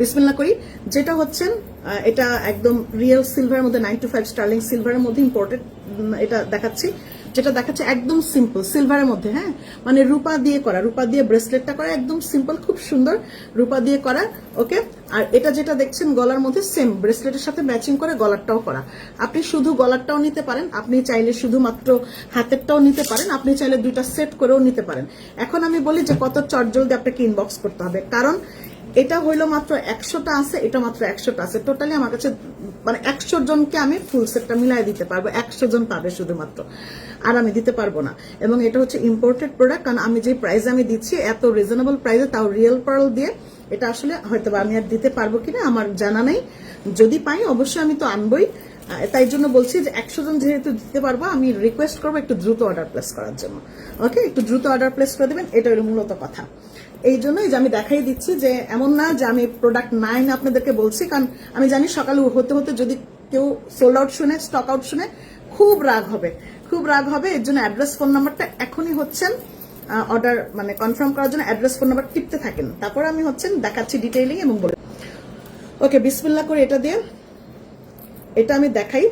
বিসমিল্লা করি, যেটা হচ্ছেন এটা একদম রিয়েল সিলভারের মধ্যে নাইন টু ফাইভ স্টার্লিং সিলভারের মধ্যে ইম্পোর্টেড এটা দেখাচ্ছি। যেটা দেখাচ্ছে একদম সিম্পল সিলভারের মধ্যে হ্যাঁ? মানে রূপা দিয়ে করা, রূপা দিয়ে ব্রেসলেটটা করা একদম সিম্পল খুব সুন্দর রূপা দিয়ে করা ওকে আর এটা যেটা দেখছেন গলার মধ্যে সেম ব্রেসলেটের সাথে ম্যাচিং করে গলারটাও করা। আপনি শুধু গলারটাও নিতে পারেন, আপনি চাইলে শুধুমাত্র হাতেরটাও নিতে পারেন, আপনি চাইলে দুইটা সেট করেও নিতে পারেন। এখন আমি বলি যে কত চটজলদি আপনাকে ইনবক্স করতে হবে, কারণ এটা হইল মাত্র একশোটা আছে, এটা মাত্র একশোটা আছে। টোটালি আমার কাছে মানে একশো জনকে আমি ফুল সেটটা মিলাই দিতে পারব, একশো জন পাবে শুধুমাত্র। আর আমি দিতে পারব না। এবং এটা হচ্ছে ইম্পোর্টেড প্রোডাক্ট কারণ আমি যে প্রাইস আমি দিচ্ছি, এত রিজনেবল প্রাইসে তাও রিয়েল পার্ল দিয়ে এটা আসলে হয়তো আমি আর দিতে পারব কিনা আমার জানা নেই। যদি পাই, অবশ্যই আমি তো আনবই। তাই জন্য বলছি যে একশো জন যেহেতু দিতে পারব, আমি রিকোয়েস্ট করব একটু দ্রুত অর্ডার প্লেস করার জন্য। ওকে একটু দ্রুত অর্ডার প্লেস করে দেবেন এটা হলো মূলত কথা। এই জন্যই যে আমি দেখাই দিচ্ছি যে এমন না যে আমি প্রোডাক্ট নাইন আপনাদেরকে বলছি, কারণ আমি জানি সকালে হতে হতে যদি কেউ সোল্ড আউট শুনে স্টক আউট শুনে, খুব রাগ হবে। খুব রাগ হবে, এর জন্য অ্যাড্রেস ফোন নাম্বারটা এখনই হচ্ছেন অর্ডার মানে কনফার্ম করার জন্য অ্যাড্রেস ফোন নাম্বার টিপতে থাকেন। তারপর আমি হচ্ছেন, দেখাচ্ছি ডিটেইলিং এবং বলে ওকে বিসমিল্লা করে এটা দিয়ে। এটা আমি দেখাই।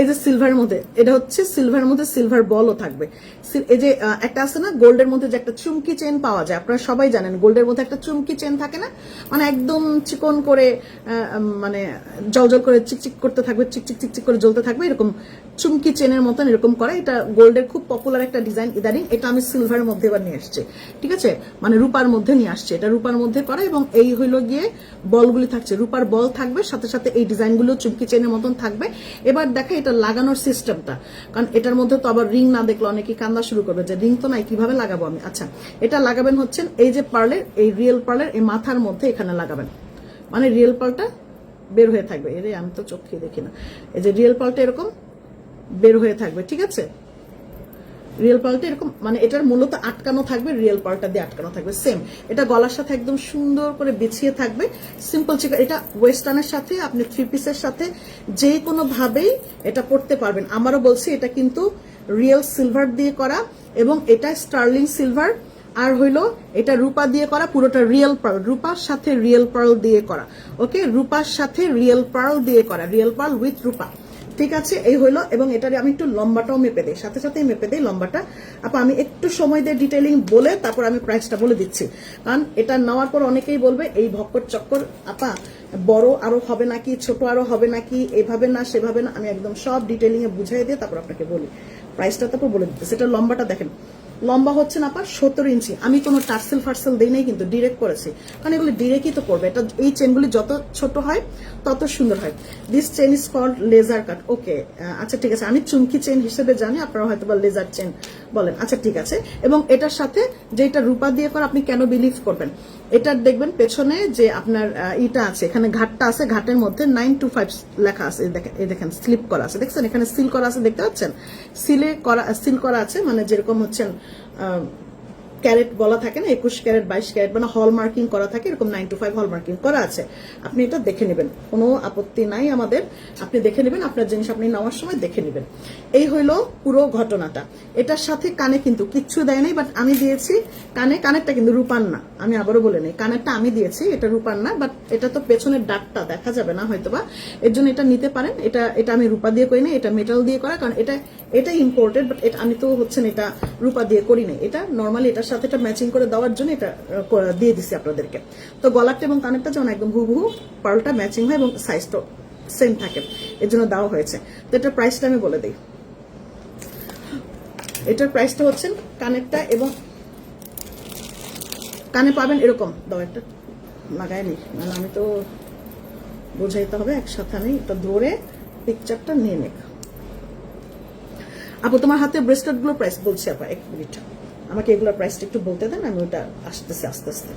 এই যে সিলভারের মধ্যে, এটা হচ্ছে সিলভারের মধ্যে সিলভার বলও থাকবে। এই যে একটা আছে না গোল্ডের মধ্যে যে একটা চুমকি চেন পাওয়া যায়, আপনারা সবাই জানেন গোল্ডের মধ্যে একটা চুমকি চেন থাকে না? মানে একদম চিকন করে মানে জলজল করে চিকচিক করতে থাকবে, চিকচিক চিকচিক করে জ্বলতে থাকবে, এরকম চুমকি চেনের মতন এরকম করা। এটা গোল্ডের খুব পপুলার একটা ডিজাইন ইদানিং, এটা আমি সিলভারের মধ্যে এবার নিয়ে আসছি। ঠিক আছে? মানে রূপার মধ্যে নিয়ে আসছে, এটা রূপার মধ্যে করা এবং এই হইল গিয়ে বলগুলি থাকছে। রূপার বল থাকবে, সাথে সাথে এই ডিজাইনগুলো চুমকি চেনের মতন থাকবে। এবার দেখা এটা লাগানোর সিস্টেমটা কারণ এটার মধ্যে তো আবার রিং না দেখলে অনেকে কান্দা শুরু করবে যে রিং তো নাই, কীভাবে লাগাবো আমি? আচ্ছা এটা লাগাবেন হচ্ছেন এই যে পার্লের এই রিয়েল পার্লের এই মাথার মধ্যে এখানে লাগাবেন। মানে রিয়েল পার্লটা বের হয়ে থাকবে। এর, আমি তো চোখে দেখি না। এই যে রিয়েল পার্লটা এরকম বের হয়ে থাকবে, ঠিক আছে? রিয়েল পালটা এরকম মানে এটার মূলত আটকানো থাকবে রিয়েল পালটা দিয়ে আটকানো থাকবে সেম এটা গলার সাথে একদম সুন্দর করে বিছিয়ে থাকবে সিম্পল চিকা এটা ওয়েস্টার্নের সাথে, আপনি থ্রি পিসের সাথে যে কোনো ভাবেই এটা পড়তে পারবেন। আমারও বলছি, এটা কিন্তু রিয়েল সিলভার দিয়ে করা এবং এটা স্টার্লিং সিলভার আর হইল এটা রূপা দিয়ে করা, পুরোটা রিয়েল পার্ল রূপার সাথে রিয়েল পার্ল দিয়ে করা ওকে রূপার সাথে রিয়েল পার্ল দিয়ে করা রিয়েল পার্ল উইথ রূপা। ঠিক আছে, এই হইল, এবং এটারে আমি একটু লম্বাটাও মেপে দিই, সাথে সাথে মেপে দিই লম্বাটা। আপা, আমি একটু সময় দিয়ে ডিটেলিং বলে তারপর আমি প্রাইসটা বলে দিচ্ছি। কারণ এটা নেওয়ার পর অনেকেই বলবে, এই ভক্কর চক্কর, আপা, বড় আরও হবে নাকি, ছোট আরও হবে নাকি, এভাবে না, সেভাবে না? আমি একদম সব ডিটেলিংয়ে বুঝাই দিয়ে তারপর আপনাকে বলি। প্রাইসটা তারপর বলে দিচ্ছি। সেটা লম্বাটা দেখেন লম্বা হচ্ছে না পার সত্তর ইঞ্চি। আমি কোনো টার্সেল ফার্সেল দিই নাই, কিন্তু ডিরেক্ট করেছি কারণ এগুলো ডিরেক্টই তো করবে এটা এই চেনগুলি যত ছোট হয়, তত সুন্দর হয়। This chain is call laser cut okay আচ্ছা ঠিক আছে। আমি চুমকি চেন হিসেবে জানি, আপনারা হয়তো বা লেজার চেন বলেন। আচ্ছা ঠিক আছে। এবং এটার সাথে যেটা রূপা দিয়ে করা, আপনি কেন বিলিভ করবেন? এটার দেখবেন পেছনে যে আপনার ইটা আছে, এখানে ঘাটটা আছে, ঘাটের মধ্যে নাইন টু ফাইভ লেখা আছে, এই দেখেন স্লিপ করা আছে, দেখছেন? এখানে সিল করা আছে, দেখতে পাচ্ছেন? সিলে করা সিল করা আছে মানে যেরকম হচ্ছেন ক্যারেট বলা থাকে না, একুশ ক্যারেট, বাইশ ক্যারেট মানে হল মার্কিং করা থাকে, এরকম নাইন টু ফাইভ হল মার্কিং করা আছে। আপনি এটা দেখে নেবেন। কোনো আপত্তি নাই আমাদের। আপনি দেখে নেবেন, আপনার জিনিস আপনি নেওয়ার সময় দেখে নেবেন। এই হইল পুরো ঘটনাটা। এটার সাথে কানে কিন্তু কিচ্ছু দেয় নাই বাট আমি দিয়েছি কানে। কানেরটা কিন্তু রূপার না। আমি আবারও বলে নেই, কানেরটা আমি দিয়েছি, এটা রূপার না বাট এটা তো পেছনের ডাকটা দেখা যাবে না হয়তো বা এর জন্য এটা নিতে পারেন। এটা এটা আমি রূপা দিয়ে করি না এটা মেটাল দিয়ে করা, কারণ এটা এটা ইম্পোর্টেড বাট এটা আমি তো হচ্ছেন এটা রূপা দিয়ে করি না এটা নর্মালি এটার সাথে এটা ম্যাচিং করে দেওয়ার জন্য এটা দিয়ে দিছি আপনাদেরকে। তো গলাটা এবং কানেরটা যেমন একদম হুবহু পার্লটা ম্যাচিং হয় এবং সাইজটা সেম থাকে, এর জন্য দেওয়া হয়েছে। তো এটার প্রাইসটা আমি বলে দিই। এটার প্রাইসটা হচ্ছে কানেরটা এবং কানে পাবেন এরকম। দাও একটা লাগায় নি মানে আমি তো বোঝাইতে হবে, একসাথে আমি এটা ধরে পিকচারটা নিয়ে নেব আপু, তোমার হাতে ব্রেসলেটগুলো প্রাইস বলছি আপা, এক মিনিট। আমাকে এগুলোর প্রাইসটা একটু বলতে দেন, আমি ওটা আসতেছি, আস্তে আস্তে।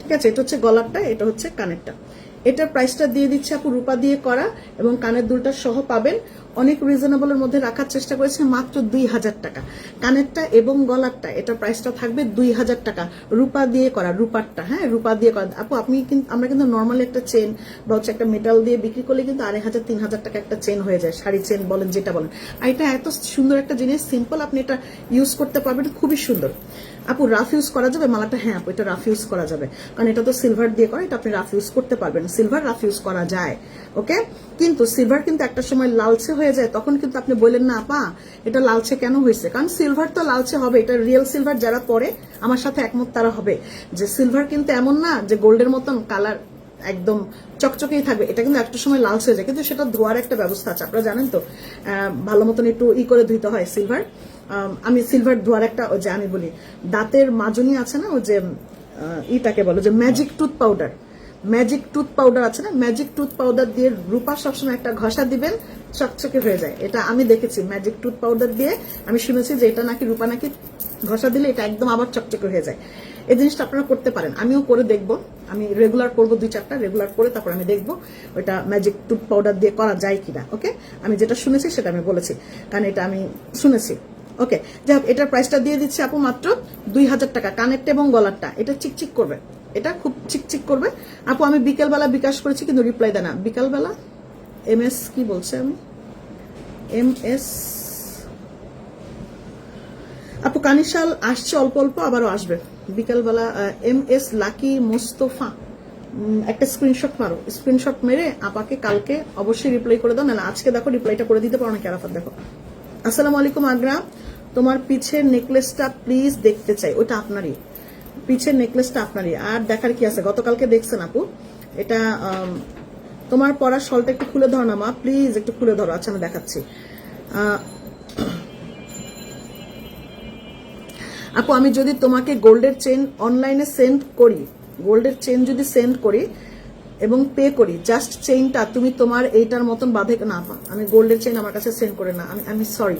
ঠিক আছে, এটা হচ্ছে গলারটা, এটা হচ্ছে কানেরটা। এটার প্রাইসটা দিয়ে দিচ্ছে আপু, রূপা দিয়ে করা এবং কানের দুলটা সহ পাবেন। অনেক রিজনেবলের মধ্যে রাখার চেষ্টা করেছি মাত্র দুই হাজার টাকা। কানেরটা এবং গলারটা, এটা প্রাইসটা থাকবে দুই হাজার টাকা। রূপা দিয়ে করা, রূপারটা হ্যাঁ রূপা দিয়ে করা। আপু, আপনি কিন্তু আমরা কিন্তু নর্মালি একটা চেন বা হচ্ছে একটা মেটাল দিয়ে বিক্রি করলে কিন্তু আড়াই হাজার, তিন হাজার টাকা একটা চেন হয়ে যায়, শাড়ি চেন বলেন, যেটা বলেন। আর এটা এত সুন্দর একটা জিনিস সিম্পল আপনি এটা ইউজ করতে পারবেন, খুবই সুন্দর। আপু রাফ ইউজ করা যাবে? মালাটা হ্যাঁ আপু, এটা রাফ ইউজ করা যাবে। কারণ এটা তো সিলভার দিয়ে করা, এটা আপনি রাফ ইউজ করতে পারবেন। সিলভার রাফ ইউজ করা যায় ওকে কিন্তু সিলভার কিন্তু একটা সময় লালচে হয়ে যায়, তখন কিন্তু আপনি বললেন, না আপা, এটা লালচে কেন হয়েছে? কারণ সিলভার তো লালচে হবে, এটা রিয়েল সিলভার যারা পরে, আমার সাথে একমত তারা হবে। যে সিলভার কিন্তু এমন না যে গোল্ডের মতন কালার একদম চকচকেই থাকবে, এটা কিন্তু একটা সময় লালচে হয়ে যায়। কিন্তু সেটা ধোয়ার একটা ব্যবস্থা আছে, আপনারা জানেন তো ভালো মতন একটু ই করে ধুইতে হয় সিলভার আমি সিলভার ধোয়ার একটা ওই যে আমি বলি, দাঁতের মাজনি আছে না ওই যে ইটাকে বলো, যে magic tooth powder magic tooth powder আছে না ম্যাজিক টুথ পাউডার দিয়ে রূপা সবসময় একটা ঘষা দিবেন, চকচকে হয়ে যায়। এটা আমি দেখেছি ম্যাজিক টুথ পাউডার দিয়ে। আমি শুনেছি যে এটা নাকি রূপা নাকি ঘষা দিলে এটা একদম আবার চকচকে হয়ে যায়। এই জিনিসটা আপনারা করতে পারেন। আমিও করে দেখব। আমি রেগুলার করব দুই চারটা রেগুলার করে তারপর আমি দেখব ওইটা ম্যাজিক টুথ পাউডার দিয়ে করা যায় কিনা ওকে আমি যেটা শুনেছি সেটা আমি বলেছি। কারণ এটা আমি শুনেছি। ওকে যাই হোক এটার প্রাইসটা দিয়ে দিচ্ছি আপু মাত্র দুই হাজার টাকা কানেরটা এবং গলারটা, এটা চিকচিক করবে, এটা খুব চিকচিক করবে। আপু, আমি বিকেলবেলা বিকাশ করেছি, কিন্তু রিপ্লাই দেয় না। বিকালবেলা এম এস কি বলছে আমি? এম এস আপু, কানিশাল আসছে, অল্প অল্প, আবারও আসবে। বিকালবেলা এম এস লাকি মোস্তফা একটা স্ক্রিনশট মারো। স্ক্রিনশট মেরে আপাকে কালকে অবশ্যই রিপ্লাই করে দাও না আজকে দেখো রিপ্লাইটা করে দিতে পারো না ক্যারাফাত দেখো। আসসালামু আলাইকুম, আগ্রা। তোমার পিছের নেকলেসটা প্লিজ দেখতে চাই। ওটা আপনারই। পিছের নেকলেসটা আপনারই। আর দেখার কি আছে? গতকালকে দেখছেন আপু? এটা তোমার পরা শলটা একটু খুলে ধরো না মা। প্লিজ একটু খুলে ধরো। আচ্ছা আমি দেখাচ্ছি। আপু, আমি যদি তোমাকে গোল্ডের চেন অনলাইনে সেন্ড করি গোল্ডের চেন যদি সেন্ড করি এবং পে করি। জাস্ট চেইনটা তুমি তোমার এইটার মতন বাঁধে না আমি গোল্ডের চেইন আমার কাছে সেন্ড করে না। আমি আমি সরি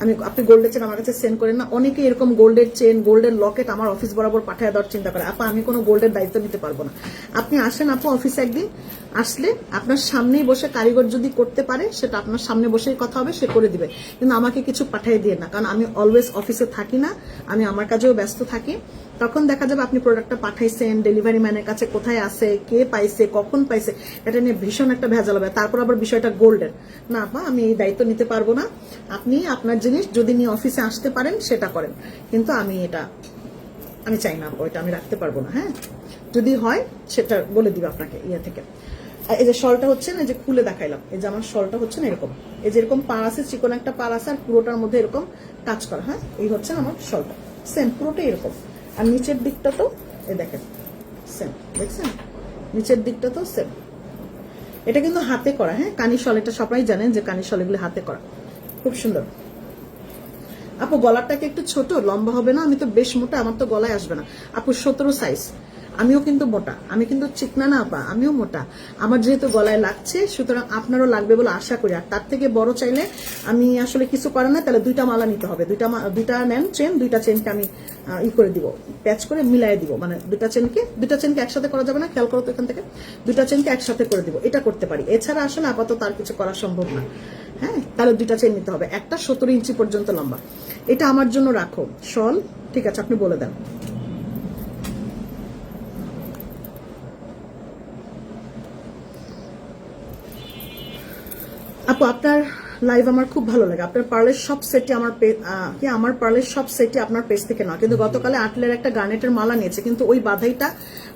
আমি, আপনি গোল্ডের চেন আমার কাছে সেন্ড করেন না। অনেকে এরকম গোল্ডের চেন গোল্ডের লকেট আমার অফিস বরাবর পাঠায় দেওয়ার চিন্তা করে। আপা, আমি কোনো গোল্ডের দায়িত্ব নিতে পারব না। আপনি আসেন আপু অফিসে একদিন, আসলে আপনার সামনেই বসে কারিগর যদি করতে পারে, সেটা আপনার সামনে বসেই কথা হবে, সে করে দিবে। কিন্তু আমাকে কিছু পাঠিয়ে দিয়ে না। কারণ আমি অলওয়েজ অফিসে থাকি না, আমি আমার কাজেও ব্যস্ত থাকি। তখন দেখা যাবে আপনি প্রোডাক্টটা পাঠাইছেন ডেলিভারি ম্যানের কাছে কোথায় আছে কে পাইছে কখন পাইছে এটা নিয়ে ভীষণ একটা ভেজাল হবে। তারপর আবার বিষয়টা গোল্ডের না আপা আমি এই দায়িত্ব নিতে পারব না। আপনি আপনার জিনিস যদি নিয়ে অফিসে আসতে পারেন সেটা করেন। কিন্তু আমি এটা আমি চাই না আপু, এটা আমি রাখতে পারব না হ্যাঁ? যদি হয় সেটা বলে দিব আপনাকে ইয়ে থেকে। এই যে শলটা হচ্ছে না যে খুলে দেখাইলাম এই যে আমার শলটা হচ্ছে না এরকম। এই যে এরকম পার আছে চিকন একটা পার আছে আর পুরোটার মধ্যে এরকম কাজ করা হ্যাঁ? এই হচ্ছে আমার শলটা। সেম পুরোটাই এরকম। আর নিচের দিকটা তো, এ দেখেন সেম দেখছেন? নিচের দিকটা তো সেম এটা কিন্তু হাতে করা হ্যাঁ? কানি শল এটা সবাই জানেন যে কানি শল এগুলো হাতে করা। খুব সুন্দর। আপু গলাটাকে একটু ছোট, লম্বা হবে না? আমি তো বেশ মোটা, আমার তো গলায় আসবে না। আপু, সতেরো সাইজ আমিও কিন্তু মোটা, আমি কিন্তু চিকনা না আপা, আমিও মোটা। আমার যেহেতু গলায় লাগছে, সুতরাং আপনারও লাগবে বলে আশা করি। আর তার থেকে বড় চাইলে আমি আসলে কিছু করার না, তাহলে দুইটা মালা নিতে হবে। দুইটা দুইটা নেন চেন, দুইটা চেনকে আমি ই করে দিব, প্যাচ করে মিলাই দিব। মানে দুইটা চেনকে দুইটা চেনকে একসাথে করা যাবে না, খেয়াল করো তো এখান থেকে। দুইটা চেনকে একসাথে করে দিব, এটা করতে পারি। এছাড়া আসলে আপাতত আর কিছু করা সম্ভব না। হ্যাঁ তাহলে দুইটা চেন নিতে হবে। একটা সতেরো ইঞ্চি পর্যন্ত লম্বা। এটা আমার জন্য রাখো। শল ঠিক আছে, আপনি বলে দেন। আপু, আপনার লাইভ আমার খুব ভালো লাগে। আপনার পার্লের সব সেটে আমার কি, আমার পার্লের সব সেটে আপনার পেজ থেকে নয় কিন্তু গতকালে আটলের একটা গার্নেটের মালা নিয়েছে, কিন্তু ওই বাধাইটা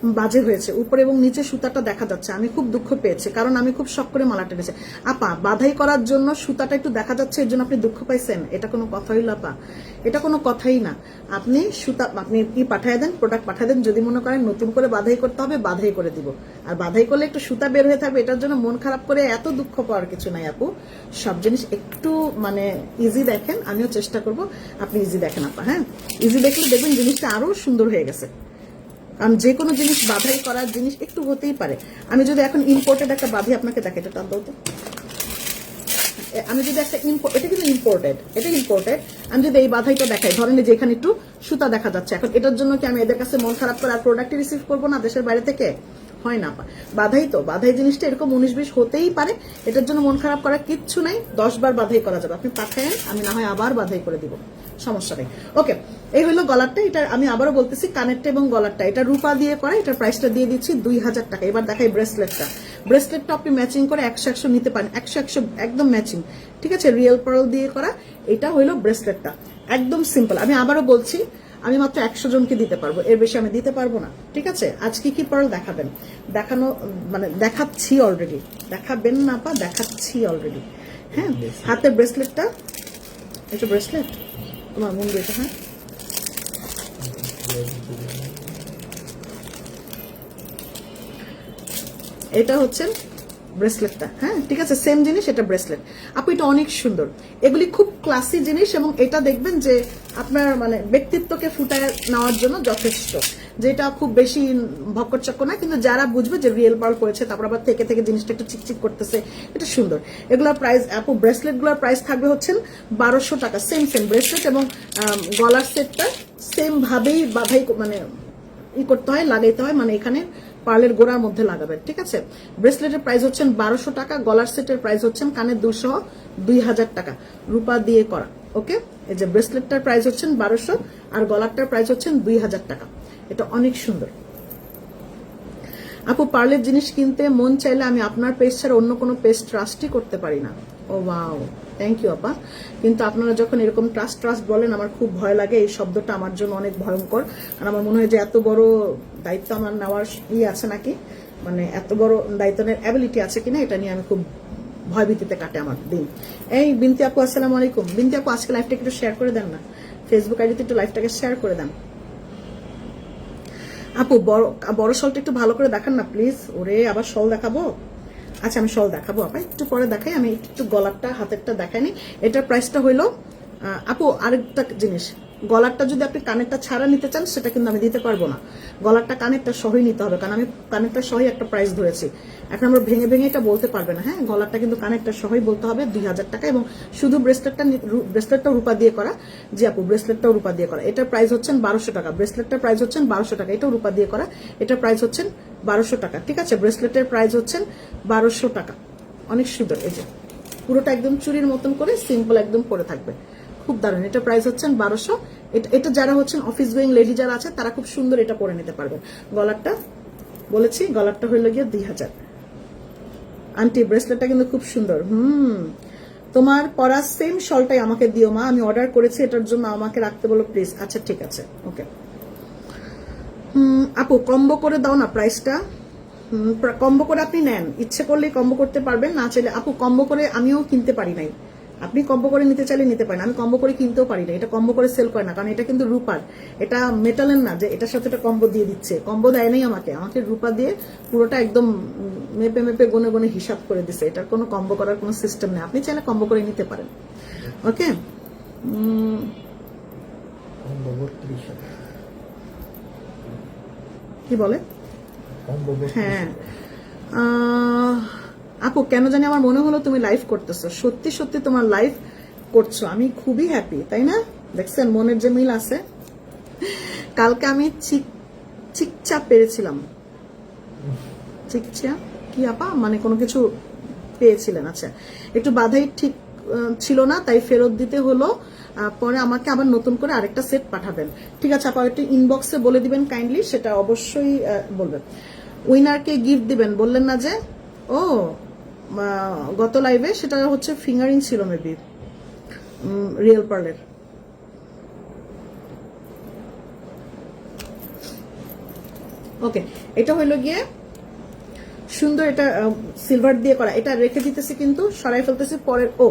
বাজে হয়েছে। উপরে এবং নিচে সুতাটা দেখা যাচ্ছে। আমি খুব দুঃখ পেয়েছি, কারণ আমি খুব শখ করে মালাটা নিয়েছি আপা, বাধাই করার জন্য সুতাটা একটু দেখা যাচ্ছে, এর জন্য আপনি দুঃখ পাইছেন? এটা কোনো কথা হইল আপা। এটা কোনো কথাই না। আপনি সুতা, আপনি কি পাঠিয়ে দেন? প্রোডাক্ট পাঠিয়ে দেন। যদি মনে করেন নতুন করে বাধাই করতে হবে, বাধাই করে দিব। আর বাধাই করলে একটু সুতা বের হয়ে থাকবে, এটার জন্য মন খারাপ করে এত দুঃখ পাওয়ার কিছু নাই, আপু। সব জিনিস একটু মানে ইজি দেখেন, আমিও চেষ্টা করব। আপনি ইজি দেখেন, আপা হ্যাঁ? ইজি দেখলে দেখবেন জিনিসটা আরও সুন্দর হয়ে গেছে। যে কোনো জিনিস বাধাই করার জিনিস একটু হতেই পারে। আমি যদি এখন ইম্পোর্টেড একটা বাধি আপনাকে দেখে এটা টান দাও আমি যদি একটা ইম্পোর্ট এটা কিন্তু ইম্পোর্টেড এটা ইম্পোর্টেড আমি যদি এই বাধাইটা দেখাই, ধরেন যে এখানে একটু সুতা দেখা যাচ্ছে। এখন এটার জন্য কি আমি এদের কাছে মন খারাপ করে আর প্রোডাক্ট রিসিভ করব না দেশের বাইরে থেকে? হয় না বাধাই তো, বাধাই জিনিসটা এরকম উনিশ বিশ হতেই পারে। এটার জন্য মন খারাপ করার কিচ্ছু নাই, দশ বার বাধাই করা যাবে। আপনি পাঠায়েন আমি না হয় আবার বাধাই করে দিব। সমস্যা নেই। ওকে, এই হলো গলারটা, এটা আমি আবারও বলতেছি, কানেরটা এবং গলারটা, এটা রূপা দিয়ে করা, এটার প্রাইসটা দিয়ে দিচ্ছি দুই হাজার টাকা। এবার দেখাই ব্রেসলেটটা ব্রেসলেটটা আপনি ম্যাচিং করে একশো একশো নিতে পারেন, একশো একশো একদম ম্যাচিং ঠিক আছে রিয়েল পার্ল দিয়ে করা, এটা হলো ব্রেসলেটটা একদম সিম্পল আমি আবারও বলছি আমি মাত্র একশো জনকে দিতে পারব। এর বেশি আমি দিতে পারব না। ঠিক আছে? আজকে কি পার্ল দেখাবেন। দেখানো মানে দেখাচ্ছি অলরেডি দেখাবেন না পা দেখাচ্ছি অলরেডি হ্যাঁ? হাতের ব্রেসলেটটা এটা ব্রেসলেট তোমার মন এটা হ্যাঁ? এটা হচ্ছে ব্রেসলেটটা হ্যাঁ? ঠিক আছে? সেম জিনিস, এটা ব্রেসলেট আপু, এটা অনেক সুন্দর। এগুলি খুব ক্লাসি জিনিস এবং এটা দেখবেন যে আপনার মানে ব্যক্তিত্বকে ফুটায় নেওয়ার জন্য যথেষ্ট। যেটা খুব বেশি ভক্করচক্র না কিন্তু যারা বুঝবে যে রিয়েল পার্ল করেছে, তারপর আবার থেকে থেকে জিনিসটা একটু চিকচিক করতেছে, এটা সুন্দর। এগুলোর প্রাইস আপু ব্রেসলেটগুলোর প্রাইস থাকবে হচ্ছেন বারোশো টাকা সেম সেম ব্রেসলেট এবং গলার সেটটা সেম ভাবেই বাধাই মানে ই করতে হয়, লাগাইতে হয় মানে এখানে পার্লের গোড়ার মধ্যে লাগাবেন, ঠিক আছে? ব্রেসলেটের প্রাইস হচ্ছেন বারোশো টাকা, গলার সেটের প্রাইস হচ্ছেন কানের দুশো দুই হাজার টাকা। রূপা দিয়ে করা, ওকে? এই যে ব্রেসলেটটার প্রাইস হচ্ছেন বারোশো, আর গলারটার প্রাইস হচ্ছেন দুই হাজার টাকা। এটা অনেক সুন্দর। আপু, পার্লের জিনিস কিনতে মন চাইলে আমি আপনার পেজ ছাড়া অন্য কোনো পেজ ট্রাস্টই করতে পারি না। ও ওয়াও থ্যাংক ইউ আপা। কিন্তু আপনারা যখন এরকম ট্রাস্ট ট্রাস্ট বলেন, আমার খুব ভয় লাগে। এই শব্দটা আমার জন্য অনেক ভয়ঙ্কর। আর আমার মনে হয় যে এত বড় দায়িত্ব আমার নেওয়ার ইয়ে আছে নাকি? মানে এত বড় দায়িত্বের অ্যাবিলিটি আছে কিনা এটা নিয়ে আমি খুব ভয়ভীতিতে কাটে আমার দিন। এই বিনতি আপু, আসসালামু আলাইকুম। বিনতি আপু, আজকে লাইফটাকে একটু শেয়ার করে দেন না? ফেসবুক আইডিতে একটু লাইফটাকে শেয়ার করে দেন। আপু, বড় বড় শলটা একটু ভালো করে দেখান না প্লিজ ওরে, আবার শল দেখাবো? আচ্ছা আমি শল দেখাবো, আপা। একটু পরে দেখাই, আমি একটু গলারটা হাতেরটা দেখাইনি এটার প্রাইসটা হইল আপু, আরেকটা জিনিস। গলারটা যদি আপনি কানেরটা ছাড়া নিতে চান, সেটা কিন্তু আমি দিতে পারব না। গলারটা কানেরটা সহই নিতে হবে, কারণ আমি কানেরটা সহই একটা প্রাইস ধরেছি। এখন আমরা ভেঙে ভেঙে এটা বলতে পারবে না হ্যাঁ? গলারটা কিন্তু কানেরটা সহই বলতে হবে দুই হাজার টাকা এবং শুধু ব্রেসলেটটা ব্রেসলেটটা রূপা দিয়ে করা। জি আপু ব্রেসলেটটাও রূপা দিয়ে করা। এটার প্রাইস হচ্ছেন বারোশো টাকা। ব্রেসলেটটার প্রাইস হচ্ছেন বারোশো টাকা। এটাও রূপা দিয়ে করা। এটার প্রাইস হচ্ছেন বারোশো টাকা। ঠিক আছে? ব্রেসলেটের প্রাইস হচ্ছেন বারোশো টাকা। অনেক সুন্দর, এই যে। পুরোটা একদম চুরির মতন করে সিম্পল একদম পরে থাকবে। খুব দারুণ। এটা প্রাইস হচ্ছেন বারোশো। এটা এটা যারা হচ্ছেন অফিস গোয়িং লেডি যারা আছে, তারা খুব সুন্দর এটা পরে নিতে পারবেন। গলারটা, বলেছি, গলারটা হইল গিয়ে দুই হাজার। আন্টি ব্রেসলেটটা কিন্তু খুব সুন্দর। হুম। তোমার পরা সেম শলটাই আমাকে দিও মা। আমি অর্ডার করেছি, এটার জন্য আমাকে রাখতে বলো প্লিজ আচ্ছা ঠিক আছে। ওকে হুম, আপু কম্বো করে দাও না প্রাইসটা কম্বো করে আপনি নেন। ইচ্ছে করলে কম্বো করতে পারবেন। না চাইলে, আপু কম্বো করে আমিও কিনতে পারি নাই। আপনি কম্বো করে নিতে চাইলে নিতে পারেন। আমি কম্বো করে কিনতেও পারি না। এটা কম্বো করে সেল করে না কারণ এটা কিন্তু রূপার। এটা মেটালের না যে এটার সাথে এটা কম্বো দিয়ে দিচ্ছে। কম্বো দেয় নাই আমাকে। আমাকে রূপা দিয়ে পুরোটা একদম মেপে মেপে গনে গনে হিসাব করে দিছে। এটার কোনো কম্বো করার কোনো সিস্টেম নেই। আপনি চাইলে কম্বো করে নিতে পারেন। ওকে? কি বলে? হ্যাঁ। আপু, কেন জানি আমার মনে হলো তুমি লাইভ করতেছো। সত্যি সত্যি তোমার লাইভ করছ। আমি খুবই হ্যাপি তাই না? দেখছেন, মনের যে মিল আছে। কালকে আমি চিক পেরেছিলাম। চিকচা কি আপা? মানে কোনো কিছু পেয়েছিলেন আচ্ছা। একটু বাধাই ঠিক ছিল না, তাই ফেরত দিতে হলো। পরে আমাকে আবার নতুন করে আরেকটা সেট পাঠাবেন। ঠিক আছে, আপা, একটু ইনবক্সে বলে দিবেন কাইন্ডলি সেটা অবশ্যই বলবেন। উইনারকে গিফট দিবেন, বললেন না যে? ও গত লাইভে সেটা হচ্ছে ফিঙ্গারিং ছিল মেবি রিয়েল পার্লের ওকে এটা হইল গিয়ে সুন্দর এটা সিলভার দিয়ে করা। এটা রেখে দিতেছি কিন্তু, সরাই ফেলতেছি পরের, ও।